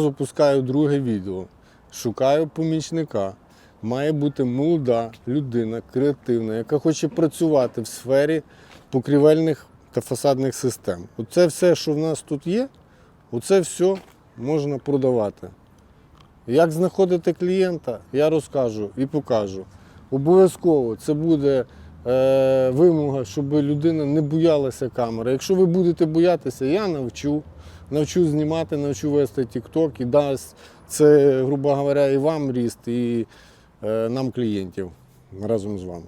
Запускаю друге відео. Шукаю помічника. Має бути молода людина, креативна, яка хоче працювати в сфері покрівельних та фасадних систем. Оце все, що в нас тут є, оце все можна продавати. Як знаходити клієнта, я розкажу і покажу. Обов'язково це буде е, вимога, щоб людина не боялася камери. Якщо ви будете боятися, я навчу. Навчу знімати, навчу вести TikTok і дасть це, грубо говоря, і вам ріст, і е, нам клієнтів разом з вами.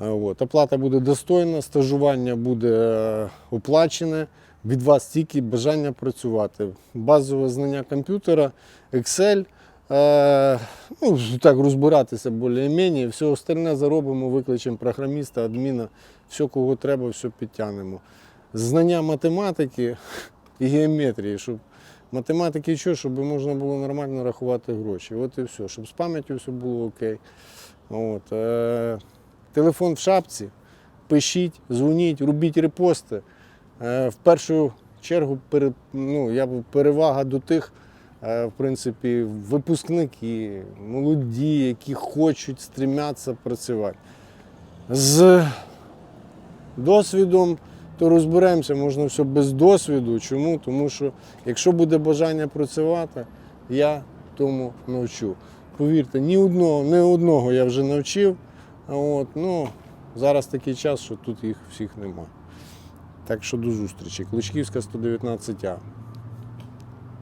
Е, От. Оплата буде достойна, стажування буде оплачене. Від вас тільки бажання працювати. Базове знання комп'ютера, Excel, ну, так розбиратися більш-менш. Все остальне заробимо, викличемо програміста, адміна, все, кого треба, все підтягнемо. Знання математики і геометрії, щоб математики що, щоб можна було нормально рахувати гроші. От і все, щоб з пам'яттю все було окей. От, е, телефон в шапці, пишіть, дзвоніть, робіть репости. Е, в першу чергу ну, я перевага до тих, е, в принципі, випускники, молоді, які хочуть стрімятися працювати. З досвідом, то розберемося, можна все без досвіду. Чому? Тому що якщо буде бажання працювати, я тому навчу. Повірте, ні одного, ні одного я вже навчив. От, ну, зараз такий час, що тут їх всіх нема. Так що до зустрічі. Кличківська 119А.